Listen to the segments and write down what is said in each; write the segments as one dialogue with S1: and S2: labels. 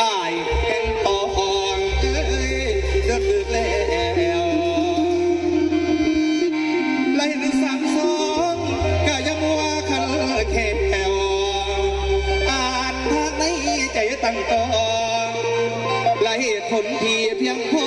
S1: อ้างปอหองเอ้ยเดือดเดือดแไล่หรืามสองก็ยัวคันแค่แอานทางในใจตั้งตองไล่คนที่เพียงพอ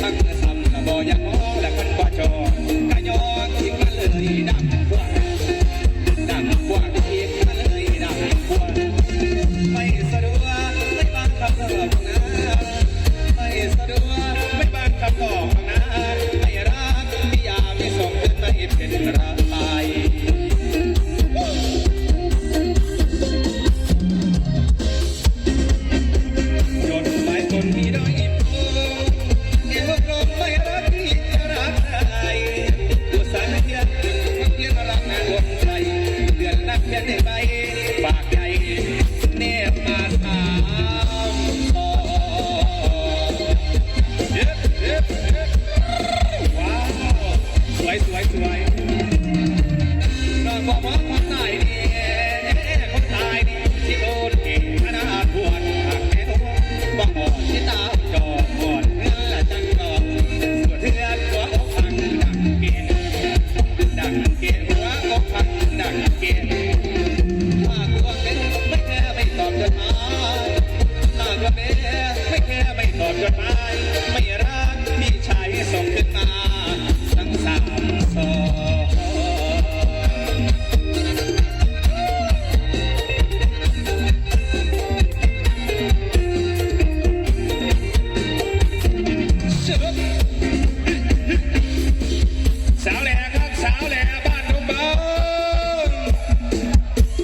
S1: สั่งสั่งบ่ยังมองและมันบ่จอกะยอนที่มันเลยดัำ